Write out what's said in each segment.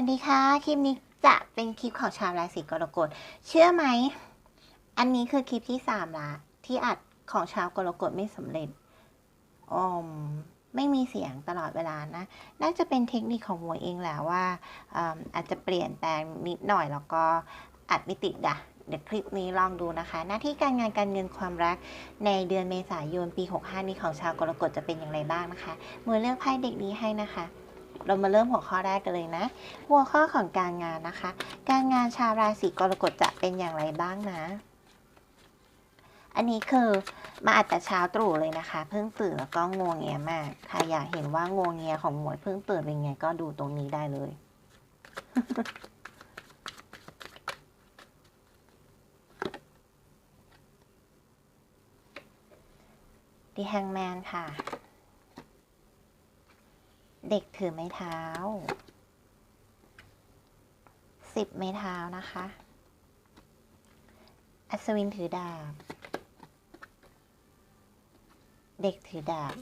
วัสดีค่ะ คลิปนี้จะเป็นคลิปของชาวราศีกรกฎ เชื่อไหม อันนี้คือคลิปที่สามละที่อัดของชาวกรกฎไม่สำเร็จอมไม่มีเสียงตลอดเวลานะ น่าจะเป็นเทคนิคของหมวยเองแหละว่าอาจจะเปลี่ยนแปลงนิดหน่อยแล้วก็อัดไม่ติดอะเดี๋ยวคลิปนี้ลองดูนะคะ หน้าที่การงานการเงินความรักในเดือนเมษายนปี 65 นี้ของชาวกรกฎจะเป็นอย่างไรบ้างนะคะมวยเลือกไพ่เด็กนี้ให้นะคะ เรามาเริ่มหัวข้อแรกกันเลยนะ หัวข้อของการงานนะคะ การงานชาวราศีกรกฎจะเป็นอย่างไรบ้างนะ อันนี้คือมาอัดแต่เช้าตรู่เลยนะคะ เพิ่งตื่นแล้วก็งวงเงียมากใครอยากเห็นว่างวงเงียของหมวยเพิ่งตื่นเป็นไงก็ดูตรงนี้ได้เลยดีแฮงแมนค่ะ เด็กถือไม้เท้าสิบไม้เท้านะคะ อัศวินถือดาบ เด็กถือดาบ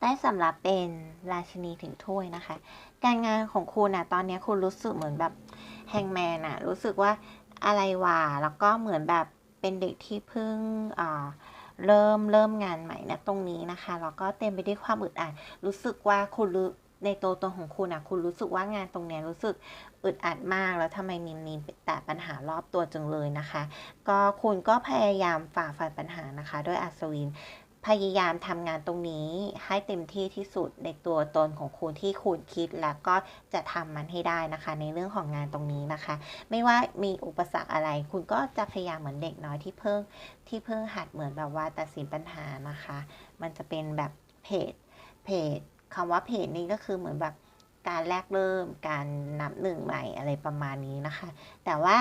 ได้สำหรับเป็นราชินีถือถ้วยนะคะ การงานของคุณนะตอนนี้คุณรู้สึกเหมือนแบบแฮงแมนอะรู้สึกว่าอะไรวะแล้วก็เหมือนแบบเป็นเด็กที่เพิ่งอ่า เริ่มเริ่มงานใหม่นะตรงนี้นะคะแล้วก็เต็มไปด้วยความอึดอัดรู้สึกว่าคุณรู้ในตัวตนของคุณอะคุณรู้สึกว่างานตรงเนี้ยรู้สึกอึดอัดมากแล้วทำไมมีมีแต่ปัญหารอบตัวจังเลยนะคะ ก็คุณก็พยายามฝ่าฟันปัญหานะคะ ด้วยอัศวิน พยายามทำงานตรงนี้ให้เต็มที่ที่สุดในตัวตนของคุณที่คุณคิดแล้วก็จะทำมันให้ได้นะคะ ในเรื่องของงานตรงนี้นะคะ ไม่ว่ามีอุปสรรคอะไร คุณก็จะพยายามเหมือนเด็กน้อยที่เพิ่งที่เพิ่งหัดเหมือนแบบว่าตัดสินปัญหานะคะ มันจะเป็นแบบเพจเพจคำว่าเพจนี้ก็คือเหมือนแบบการแรกเริ่มการนับหนึ่งใหม่อะไรประมาณนี้นะคะ แต่ว่า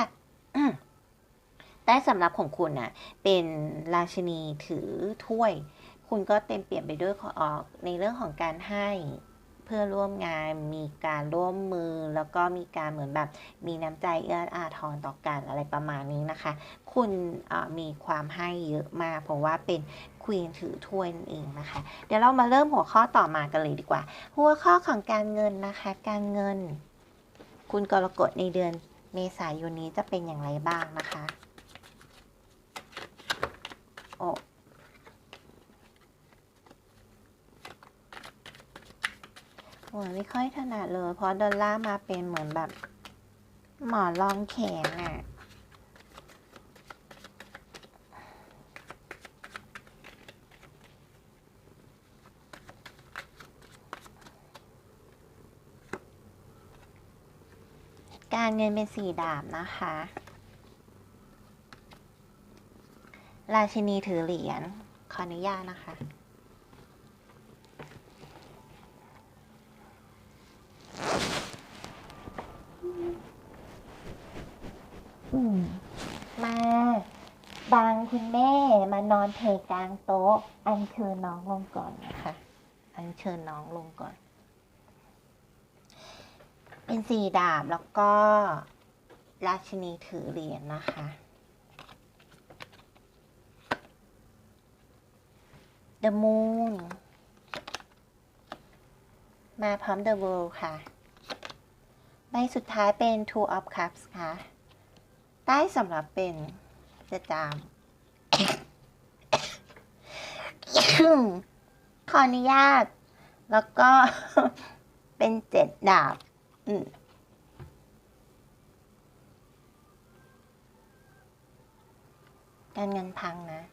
ได้สำหรับของคุณน่ะเป็นราชินีถือถ้วย คุณก็เต็มเปี่ยมไปด้วยออกในเรื่องของการให้เพื่อร่วมงานมีการร่วมมือแล้วก็มีการเหมือนแบบมีน้ำใจเอื้ออาทรต่อกันอะไรประมาณนี้นะคะ คุณมีความให้เยอะมากเพราะว่าเป็นควีนถือถ้วยนั่นเองนะคะ เดี๋ยวเรามาเริ่มหัวข้อต่อมากันเลยดีกว่า หัวข้อของการเงินนะคะ การเงิน คุณกรกฎในเดือนเมษายนนี้จะเป็นอย่างไรบ้างนะคะ โอ้โหไม่ค่อยถนัดเลย เพราะดอลลาร์มาเป็นเหมือนแบบ หมอนรองแขนอะการเงินเป็นสี่ดาบนะคะ ราชินีถือเหรียญ ขออนุญาตนะคะมมาบางคุณแม่มานอนเทกลางโต๊ะ อันเชิญน้องลงก่อนนะคะ อันเชิญน้องลงก่อน เป็นสี่ดาบแล้วก็ ราชินีถือเหรียญนะคะ The Moon มาพร้อม The World ค่ะ ใบสุดท้ายเป็น Two of Cups ค่ะ ใต้สำหรับเป็นจะจามขออนุญาต แล้วก็เป็นเจ็ดดาบการเงินพังนะ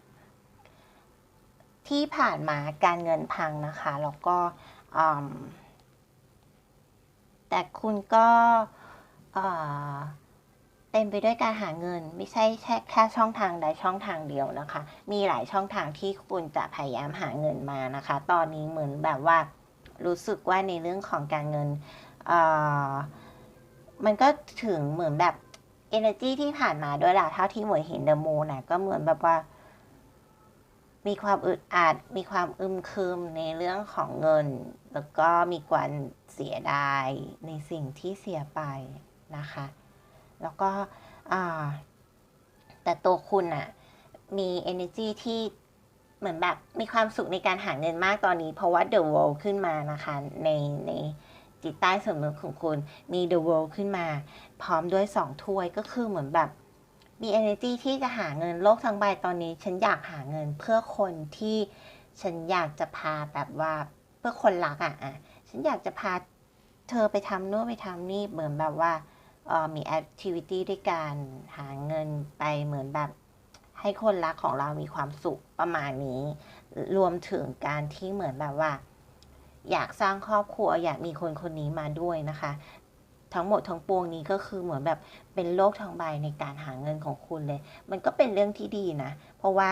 ที่ผ่านมาการเงินพังนะคะแล้วก็แต่คุณก็เต็มไปด้วยการหาเงินไม่ใช่แค่แค่ช่องทางใดช่องทางเดียวนะคะ มีหลายช่องทางที่คุณจะพยายามหาเงินมานะคะ ตอนนี้เหมือนแบบว่ารู้สึกว่าในเรื่องของการเงินมันก็ถึงเหมือนแบบ energy ที่ผ่านมาด้วยล่ะเท่าที่หมวยเห็นเดอะมูนะก็เหมือนแบบว่า มีความอึดอัด มีความอึมครึมในเรื่องของเงิน แล้วก็มีความเสียดายในสิ่งที่เสียไปนะคะ แล้วก็แต่ตัวคุณอะมี energy ที่เหมือนแบบมีความสุขในการหาเงินมากตอนนี้ เพราะว่า The World ขึ้นมานะคะ ในในจิตใต้สำนึกของคุณมี The World ขึ้นมา พร้อมด้วยสองถ้วยก็คือเหมือนแบบ มี energy ที่จะหาเงินโลกทั้งใบตอนนี้ ฉันอยากหาเงินเพื่อคนที่ฉันอยากจะพาแบบว่าเพื่อคนรักอะอะฉันอยากจะพาเธอไปทำโนู่นไปทำนี่เหมือนแบบว่าเออมี activity ด้วยการหาเงินไปเหมือนแบบให้คนรักของเรามีความสุขประมาณนี้ รวมถึงการที่เหมือนแบบว่า อยากสร้างครอบครัวอยากมีคนคนนี้มาด้วยนะคะ ทั้งหมดทั้งปวงนี้ก็คือเหมือนแบบเป็นโลกทั้งใบในการหาเงินของคุณเลย มันก็เป็นเรื่องที่ดีนะ เพราะว่า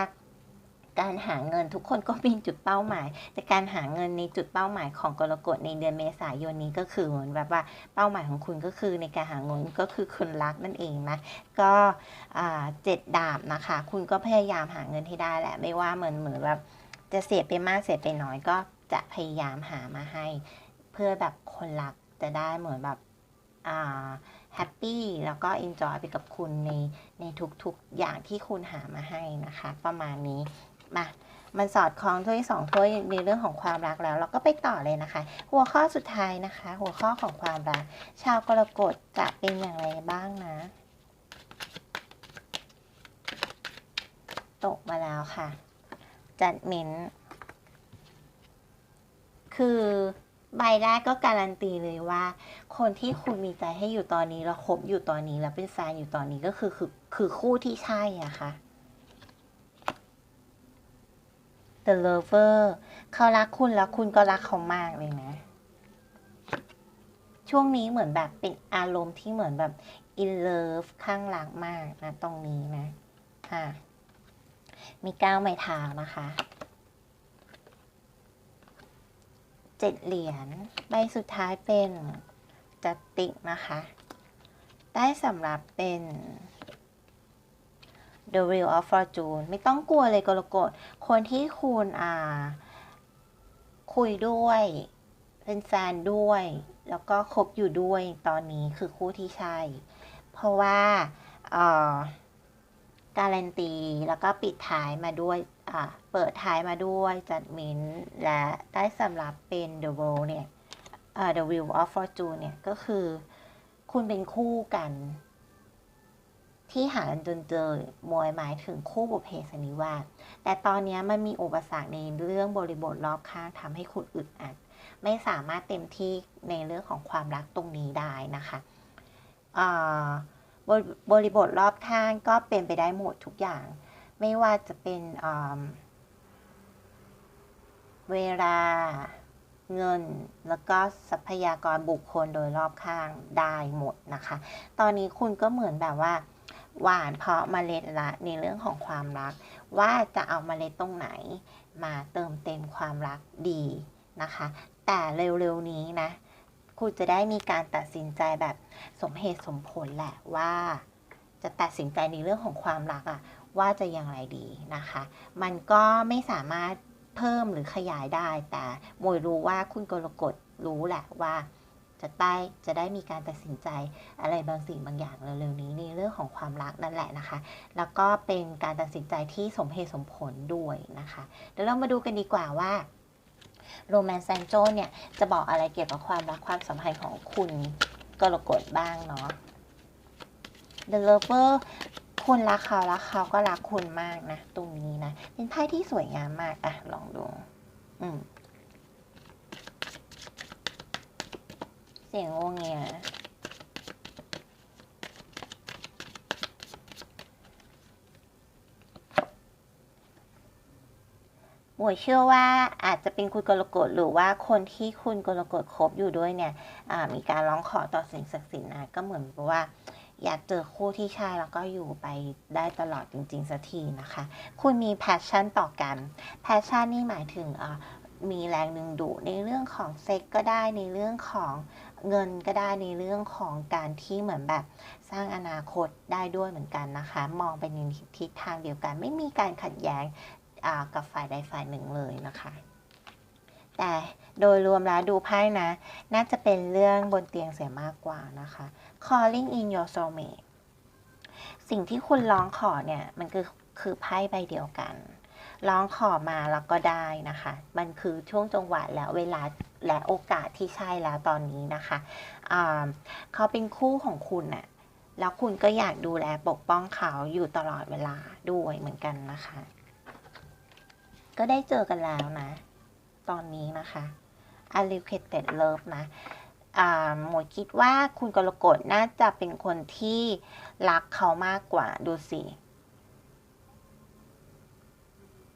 การหาเงินทุกคนก็มีจุดเป้าหมาย แต่การหาเงินในจุดเป้าหมายของกรกฎในเดือนเมษายนนี้ก็คือเหมือนแบบว่าเป้าหมายของคุณก็คือในการหาเงินก็คือคุณรักนั่นเองนะก็เจ็ดดาบนะคะ คุณก็พยายามหาเงินให้ได้แหละไม่ว่าเหมือนเหมือนแบบจะเสียไปมากเสียไปน้อยก็จะพยายามหามาให้ เพื่อแบบคนรักจะได้เหมือนแบบ แฮปปี้แล้วก็เอนจอยไปกับคุณในในทุกๆอย่างที่คุณหามาให้นะคะ ประมาณนี้มามันสอดคล้องถ้วยสองถ้วยในเรื่องของความรักแล้ว เราก็ไปต่อเลยนะคะ หัวข้อสุดท้ายนะคะ หัวข้อของความรัก ชาวกรกฎจะเป็นอย่างไรบ้างนะ ตกมาแล้วค่ะ จัดเมนคือ ใบแรกก็การันตีเลยว่า คนที่คุณมีใจให้อยู่ตอนนี้แล้วคบอยู่ตอนนี้แล้วเป็นแฟนอยู่ตอนนี้ก็คือคือคือคู่ที่ใช่อะค่ะ The Lover เขารักคุณแล้วคุณก็รักเขามากเลยนะ ช่วงนี้เหมือนแบบเป็นอารมณ์ที่เหมือนแบบ in love ข้างรักมากนะ ตรงนี้นะ ค่ะ มีก้าวไม้เท้านะคะ เจ็ดเหรียญ ใบสุดท้ายเป็นจัตติกนะคะ ได้สำหรับเป็น The Wheel of Fortune ไม่ต้องกลัวเลยกรกฎคนที่คุณอ่า คุยด้วย เป็นแฟนด้วย แล้วก็คบอยู่ด้วยตอนนี้คือคู่ที่ใช่ เพราะว่าการันตี แล้วก็ปิดท้ายมาด้วย เปิดท้ายมาด้วยจัดมินและได้สำหรับเป็น The World เนี่ย The Wheel of Fortune เนี่ย ก็คือคุณเป็นคู่กัน ที่หากันจนเจอมวยหมายถึงคู่บุพเพสนิวาสแต่ตอนนี้มันมีอุปสรรคในเรื่องบริบทรอบข้างทำให้คุณอึดอัด ไม่สามารถเต็มที่ในเรื่องของความรักตรงนี้ได้นะคะบริบริบทรอบข้างก็เป็นไปได้หมดทุกอย่าง ไม่ว่าจะเป็นเวลาเงินแล้วก็ทรัพยากรบุคคลโดยรอบข้างได้หมดนะคะ ตอนนี้คุณก็เหมือนแบบว่า หวานเพราะเมล็ดละในเรื่องของความรัก ว่าจะเอาเมล็ดตรงไหนมาเติมเต็มความรักดีนะคะ แต่เร็วๆนี้นะ คุณจะได้มีการตัดสินใจแบบสมเหตุสมผลแหละว่า จะตัดสินใจในเรื่องของความรักอะ ว่าจะอย่างไรดีนะคะ มันก็ไม่สามารถเพิ่มหรือขยายได้ แต่โมยรู้ว่าคุณกรกฎรู้แหละว่าจะได้จะได้มีการตัดสินใจอะไรบางสิ่งบางอย่างเร็วๆนี้ในเรื่องของความรักนั่นแหละนะคะ แล้วก็เป็นการตัดสินใจที่สมเหตุสมผลด้วยนะคะ เดี๋ยวเรามาดูกันดีกว่าว่าโรแมนต์แซนโจเนี่ยจะบอกอะไรเกี่ยวกับความรักความสัมพันธ์ของคุณกรกฎบ้างเนาะ The Lover คุณรักเขาแล้วเขาก็รักคุณมากนะตรงนี้นะเป็นไพ่ที่สวยงามมากอะลองดู อืมเสียงงงเงียหมวยเชื่อว่าอาจจะเป็นคุณกรกฎหรือว่าคนที่คุณกรกฎคบอยู่ด้วยเนี่ยมีการร้องขอต่อสิ่งศักดิ์สิทธิ์นะก็เหมือนกับว่า อยากเจอคู่ที่ใช่แล้วก็อยู่ไปได้ตลอดจริงๆสักทีนะคะ คุณมีแพชชั่นต่อกันแพชชั่นนี่หมายถึงมีแรงดึงดูดในเรื่องของเซ็กก็ได้ในเรื่องของเงินก็ได้ในเรื่องของการที่เหมือนแบบสร้างอนาคตได้ด้วยเหมือนกันนะคะ มองไปในทิศทางเดียวกัน ไม่มีการขัดแย้งกับฝ่ายใดฝ่ายหนึ่งเลยนะคะ แต่โดยรวมแล้วดูไพ่นะ น่าจะเป็นเรื่องบนเตียงเสียมากกว่านะคะ calling in your soulmate สิ่งที่คุณร้องขอเนี่ย มันคือคือไพ่ใบเดียวกัน ร้องขอมาแล้วก็ได้นะคะ มันคือช่วงจังหวะแล้วเวลาและโอกาสที่ใช่แล้วตอนนี้นะคะเขาเป็นคู่ของคุณน่ะแล้วคุณก็อยากดูแลปกป้องเขาอยู่ตลอดเวลาด้วยเหมือนกันนะคะ ก็ได้เจอกันแล้วนะ ตอนนี้นะคะ a l l o c a t e d Love นะหมวยคิดว่าคุณกรกฎน่าจะเป็นคนที่รักเขามากกว่าดูสิ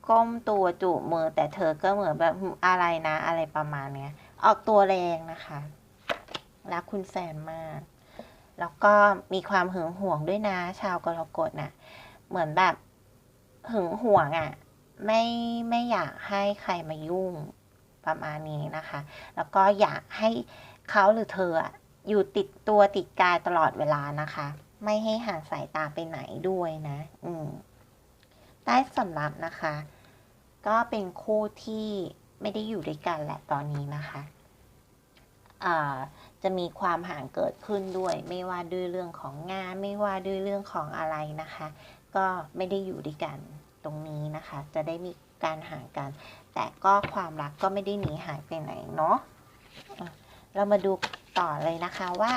ก้มตัวจูบมือแต่เธอก็เหมือนแบบอะไรนะ อะไรประมาณเนี้ย ออกตัวแรงนะคะ รักคุณแฟนมาก แล้วก็มีความหึงหวงด้วยนะ ชาวกรกฎนะเหมือนแบบหึงหวงอะ่ะ ไม่ไม่อยากให้ใครมายุ่ง ประมาณนี้นะคะ แล้วก็อยากให้เขาหรือเธออยู่ติดตัวติดกายตลอดเวลานะคะ ไม่ให้ห่างสายตาไปไหนด้วยนะ อืมใต้สำรับนะคะ ก็เป็นคู่ที่ไม่ได้อยู่ด้วยกันแหละตอนนี้นะคะจะมีความห่างเกิดขึ้นด้วย ไม่ว่าด้วยเรื่องของงาน ไม่ว่าด้วยเรื่องของอะไรนะคะ ก็ไม่ได้อยู่ด้วยกันตรงนี้นะคะ จะได้มีการห่างกัน แต่ก็ความรักก็ไม่ได้หนีหายไปไหนเนาะเรามาดูต่อเลยนะคะว่า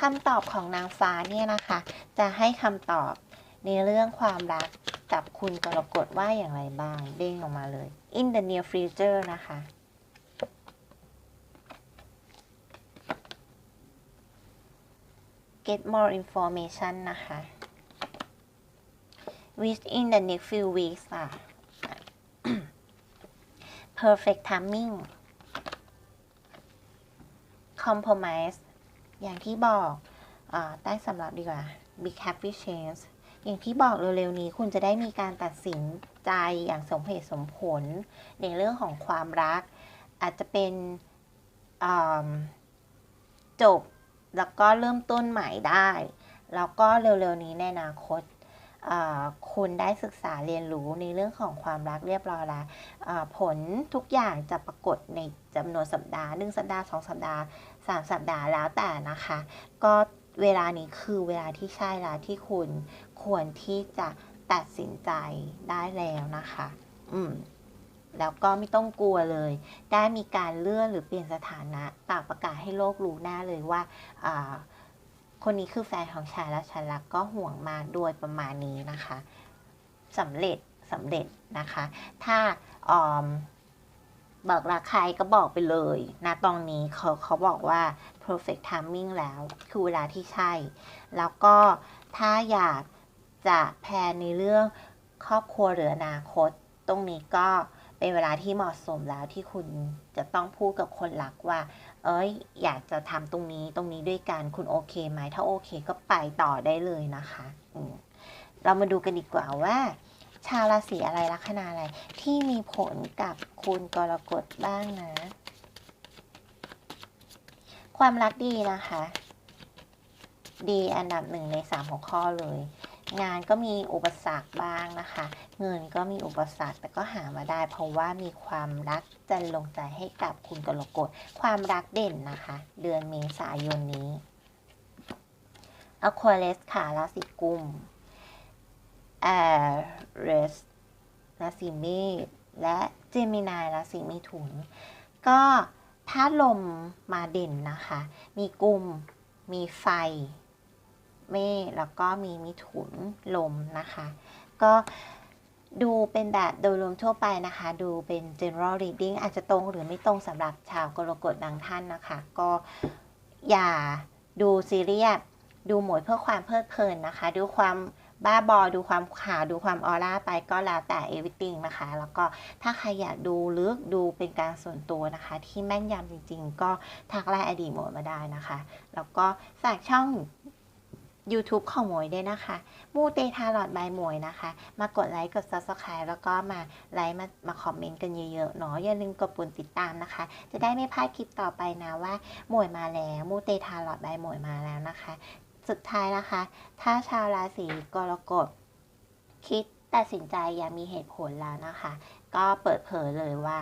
คำตอบของนางฟ้าเนี่ยนะคะ จะให้คำตอบในเรื่องความรักกับคุณกรกฎว่าอย่างไรบ้างเด้งออกมาเลย in the near future นะคะ get more information นะคะ within the next few weeks อะ perfect timing compromise อย่างที่บอกอาใต้สำหรับดีกว่า big happy change อย่างที่บอกเร็วๆนี้คุณจะได้มีการตัดสินใจอย่างสมเหตุสมผล ในเรื่องของความรัก อาจจะเป็นจบแล้วก็เริ่มต้นใหม่ได้ แล้วก็เร็วๆนี้ในอนาคต คุณได้ศึกษาเรียนรู้ในเรื่องของความรักเรียบร้อยแล้วผลทุกอย่างจะปรากฏในจำนวนสัปดาห์หนึ่งสัปดาห์สองสัปดาห์สามสัปดาห์แล้วแต่นะคะ ก็เวลานี้คือเวลาที่ใช่แล้วที่คุณควรที่จะตัดสินใจได้แล้วนะคะ อืมแล้วก็ไม่ต้องกลัวเลย ได้มีการเลื่อนหรือเปลี่ยนสถานะปากประกาศให้โลกรู้แน่เลยว่าอ่า คนนี้คือแฟนของฉันและฉันรักก็ห่วงมากด้วยประมาณนี้นะคะสำเร็จสำเร็จนะคะ ถ้าออมบอกรักใครก็บอกไปเลยนะตรงนี้เขาเขาบอกว่า perfect timing แล้ว คือเวลาที่ใช่ แล้วก็ถ้าอยากจะแพลนในเรื่องครอบครัวหรืออนาคต ตรงนี้ก็ เป็นเวลาที่เหมาะสมแล้วที่คุณจะต้องพูดกับคนรักว่า เอ้ย อยากจะทำตรงนี้ตรงนี้ด้วยกันคุณโอเคไหมถ้าโอเคก็ไปต่อได้เลยนะคะเรามาดูกันดีกว่าว่า ชาวราศีอะไรลัคนาอะไร ที่มีผลกับคุณกรกฎบ้างนะ ความรักดีนะคะ ดีอันดับหนึ่งในสามหัวข้อเลย งานก็มีอุปสรรคบ้างนะคะ เงินก็มีอุปสรรคแต่ก็หามาได้ เพราะว่ามีความรักจะลงใจให้กับคุณกรกฎความรักเด่นนะคะ เดือนเมษายนนี้อควาเลสค่ะราศีกุมแอเรสราศีเมษและเจมินายราศีมิถุน ก็ธาตุลมมาเด่นนะคะ มีกุมมีไฟ เมษแล้วก็มีมิถุนลมนะคะ ก็ดูเป็นแบบโดยรวมทั่วไปนะคะ ดูเป็น general reading อาจจะตรงหรือไม่ตรงสำหรับชาวกรกฎดังท่านนะคะ ก็อย่าดูซีเรียสดูหมวยเพื่อความเพลิดเพลินนะคะ ดูความบ้าบอดูความขาวดูความออร่าไปก็แล้วแต่ everything นะคะ แล้วก็ถ้าใครอยากดูลึกดูเป็นการส่วนตัวนะคะ ที่แม่นยำจริง ๆ ก็ทักไลน์อดีตหมวยมาได้นะคะ แล้วก็ฝากช่อง YouTube ของหมวยด้วยนะคะ มูเตทาลอดบายหมวยนะคะ มากดไลค์ กด Subscribe แล้วก็มาไลค์มามาคอมเมนต์กันเยอะๆเนาะอย่าลืมกดปุ่มติดตามนะคะ จะได้ไม่พลาดคลิปต่อไปนะว่าหมวยมาแล้ว มูเตทาลอดบายหมวยมาแล้วนะคะ สุดท้ายนะคะ ถ้าชาวราศีกรกฎคิดตัดสินใจอย่างมีเหตุผลแล้วนะคะ ก็เปิดเผยเลยว่า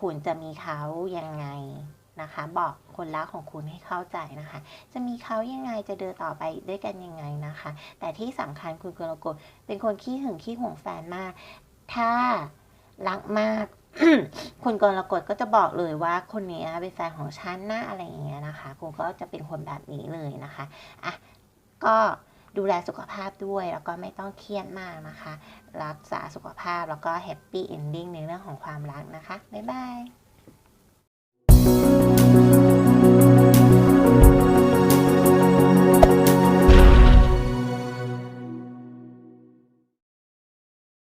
คุณจะมีเขายังไง นะคะ บอกคนรักของคุณให้เข้าใจนะคะ จะมีเขายังไงจะเดินต่อไปด้วยกันยังไงนะคะ แต่ที่สำคัญคุณกรกฎเป็นคนขี้หึงขี้ห่วงแฟนมาก ถ้ารักมากคุณกรกฎก็จะบอกเลยว่าคนนี้เป็นแฟนของฉันนะอะไรอย่างเงี้ยนะคะ คุณก็จะเป็นคนแบบนี้เลยนะคะอะก็ดูแลสุขภาพด้วยแล้วก็ไม่ต้องเครียดมากนะคะ รักษาสุขภาพแล้วก็แฮปปี้เอนดิ้งในเรื่องของความรักนะคะ บ๊ายบาย